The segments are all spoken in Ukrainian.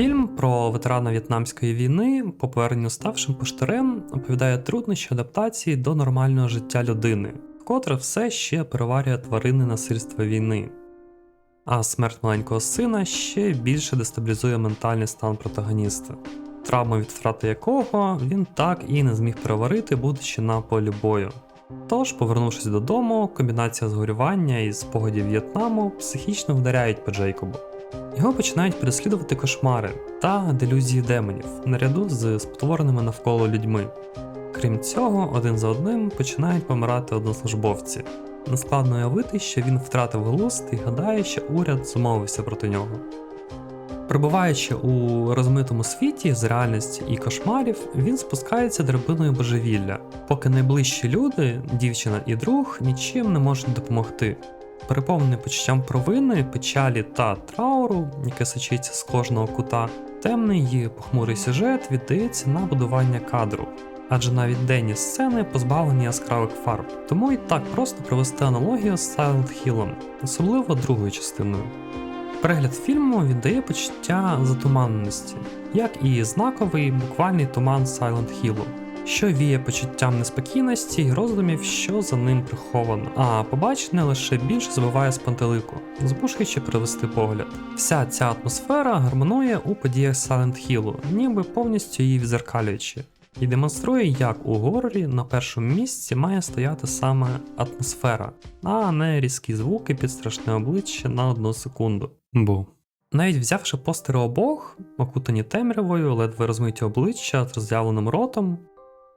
Фільм про ветерана В'єтнамської війни, по поверненню ставшим поштарем, оповідає труднощі адаптації до нормального життя людини, котре все ще переварює тваринне насильство війни. А смерть маленького сина ще більше дестабілізує ментальний стан протагоніста, травму від втрати якого він так і не зміг переварити, будучи на полі бою. Тож, повернувшись додому, комбінація згорювання і спогадів В'єтнаму психічно вдаряють по Джейкобу. Його починають переслідувати кошмари та делюзії демонів наряду з спотвореними навколо людьми. Крім цього, один за одним починають помирати однослужбовці. Нескладно уявити, що він втратив глузд і гадає, що уряд змовився проти нього. Перебуваючи у розмитому світі з реальності і кошмарів, він спускається драбиною божевілля, поки найближчі люди, дівчина і друг, нічим не можуть допомогти. Переповнений почуттям провини, печалі та трауру, яке сочиться з кожного кута, темний і похмурий сюжет віддається на будування кадру, адже навіть денні сцени позбавлені яскравих фарб, тому і так просто провести аналогію з Silent Hill, особливо другою частиною. Перегляд фільму віддає почуття затуманеності, як і знаковий буквальний туман Silent Hill, що віє почуттям неспокійності і роздумів, що за ним приховано, а побачене лише більше збиває з пантелику, змушуючи перевести погляд. Вся ця атмосфера гармонує у подіях Silent Hill, ніби повністю її відзеркалюючи. І демонструє, як у горорі на першому місці має стояти саме атмосфера, а не різкі звуки під страшне обличчя на одну секунду. Бу. Навіть взявши постери обох, окутані темрявою, ледве розмиті обличчя з роззявленим ротом,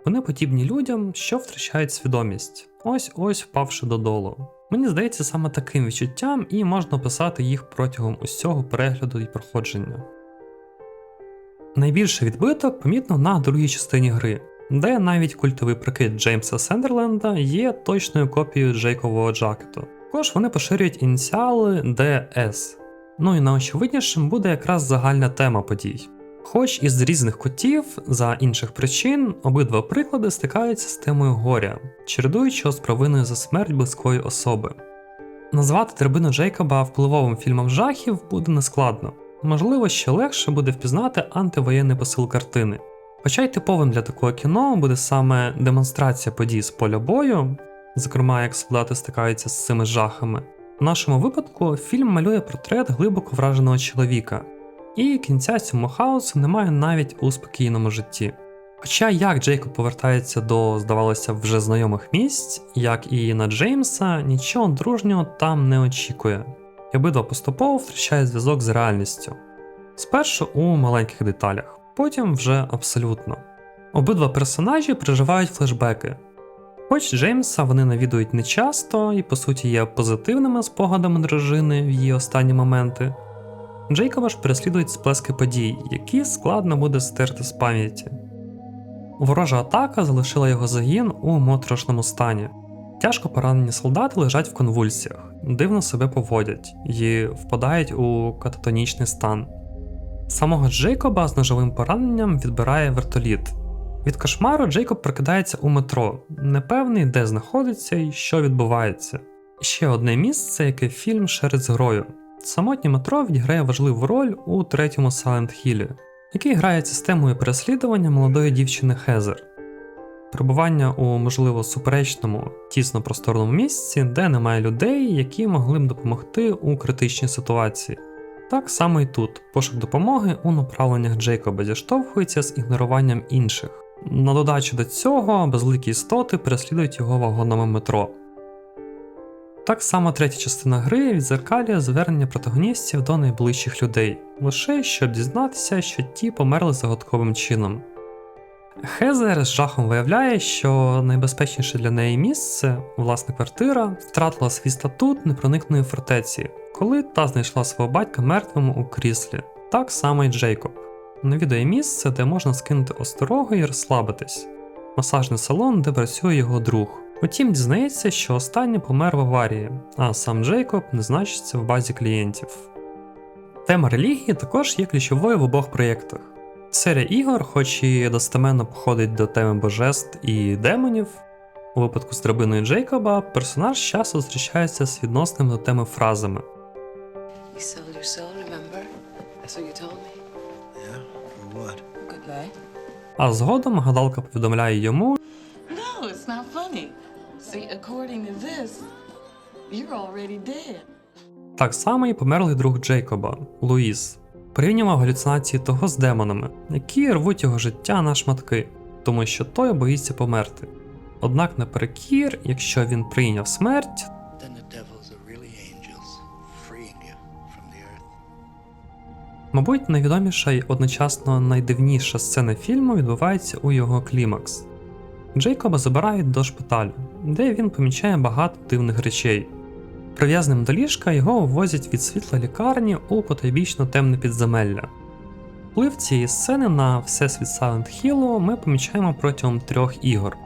вони подібні людям, що втрачають свідомість, ось ось впавши додолу. Мені здається, саме таким відчуттям і можна описати їх протягом усього перегляду і проходження. Найбільший відбиток помітно на другій частині гри, де навіть культовий прикид Джеймса Сендерленда є точною копією Джейкового джакету. Також вони поширюють ініціали DS. Ну і найочевиднішим буде якраз загальна тема подій. Хоч із різних кутів, за інших причин, обидва приклади стикаються з темою горя, чередуючи з провиною за смерть близької особи. Назвати драбину Джейкоба впливовим фільмом жахів буде нескладно, можливо, ще легше буде впізнати антивоєнний посил картини. Хоча й типовим для такого кіно буде саме демонстрація подій з поля бою, зокрема як солдати стикаються з цими жахами. В нашому випадку фільм малює портрет глибоко враженого чоловіка, і кінця цьому хаосу немає навіть у спокійному житті. Хоча як Джейкоб повертається до, здавалося, вже знайомих місць, як і на Джеймса, нічого дружнього там не очікує, і обидва поступово втрачають зв'язок з реальністю. Спершу у маленьких деталях, потім вже абсолютно. Обидва персонажі переживають флешбеки. Хоч Джеймса вони навідують нечасто і, по суті, є позитивними спогадами дружини в її останні моменти. Джейкоба ж переслідують сплески подій, які складно буде стерти з пам'яті. Ворожа атака залишила його загін у моторошному стані. Тяжко поранені солдати лежать в конвульсіях, дивно себе поводять і впадають у кататонічний стан. Самого Джейкоба з ножовим пораненням відбирає вертоліт. Від кошмару Джейкоб прокидається у метро, непевний, де знаходиться і що відбувається. Ще одне місце, яке фільм шерить з грою. Самотнє метро відіграє важливу роль у третьому Silent Hill, який грає системою переслідування молодої дівчини Хезер. Перебування у можливо суперечному, тісно просторному місці, де немає людей, які могли б допомогти у критичній ситуації. Так само і тут пошук допомоги у направленнях Джейкоба зіштовхується з ігноруванням інших. На додачу до цього безликі істоти переслідують його вагонами метро. Так само третя частина гри відзеркалює звернення протагоністів до найближчих людей, лише щоб дізнатися, що ті померли загадковим чином. Хезер з жахом виявляє, що найбезпечніше для неї місце, власна квартира, втратила свій статут непроникної фортеці, коли та знайшла свого батька мертвим у кріслі, так само й Джейкоб. Навідує місце, де можна скинути осторогу і розслабитись, масажний салон, де працює його друг. Утім, дізнається, що останній помер в аварії, а сам Джейкоб не значиться в базі клієнтів. Тема релігії також є ключовою в обох проєктах. Серія ігор, хоч і достеменно походить до теми божеств і демонів, у випадку з драбиною Джейкоба персонаж часто зустрічається з відносними до теми фразами. А згодом гадалка повідомляє йому, No, it's not according to this, you're already dead. Так само і померлий друг Джейкоба, Луїс, порівнював галюцинації того з демонами, які рвуть його життя на шматки, тому що той боїться померти. Однак наперекір, якщо він прийняв смерть, мабуть, найвідоміша й одночасно найдивніша сцена фільму відбувається у його клімакс. Джейкоба забирають до шпиталю, де він помічає багато дивних речей. Прив'язним до ліжка його ввозять від світла лікарні у потайбічно темне підземелля. Вплив цієї сцени на всесвіт Silent Hill ми помічаємо протягом трьох ігор.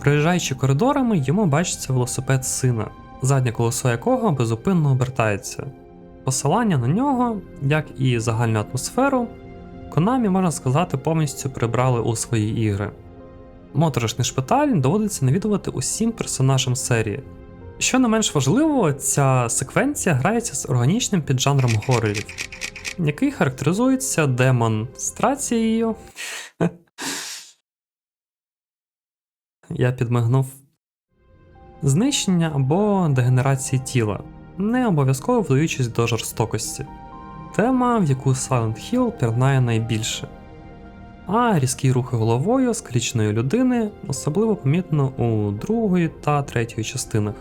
Проїжджаючи коридорами, йому бачиться велосипед сина, заднє колесо якого безупинно обертається. Посилання на нього, як і загальну атмосферу, Konami, можна сказати, повністю прибрали у свої ігри. Моторошний шпиталь доводиться навідувати усім персонажам серії. Що не менш важливо, ця секвенція грається з органічним піджанром горорів, який характеризується демонстрацією. Я підмигнув. Знищення або дегенерації тіла, не обов'язково вдаючись до жорстокості. Тема, в яку Silent Hill пірнає найбільше. А різкі рухи головою скаліченої людини особливо помітно у другої та третьої частинах.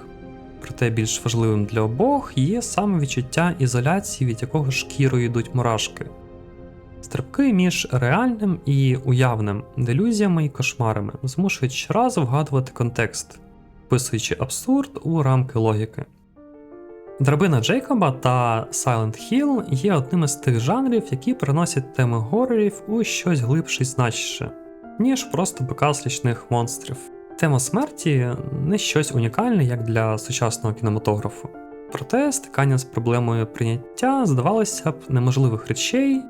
Проте більш важливим для обох є саме відчуття ізоляції, від якого шкірою йдуть мурашки. Стрибки між реальним і уявним, делюзіями і кошмарами змушують щоразу вгадувати контекст, вписуючи абсурд у рамки логіки. Драбина Джейкоба та Silent Hill є одним із тих жанрів, які переносять теми горорів у щось глибше і значіше, ніж просто показ лічних монстрів. Тема смерті не щось унікальне, як для сучасного кінематографу. Проте стикання з проблемою прийняття здавалося б неможливих речей,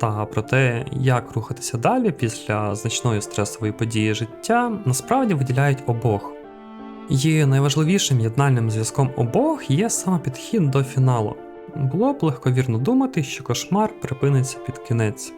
та про те, як рухатися далі після значної стресової події життя, насправді виділяють обох. І найважливішим єднальним зв'язком обох є саме підхід до фіналу. Було б легковірно думати, що кошмар припиниться під кінець.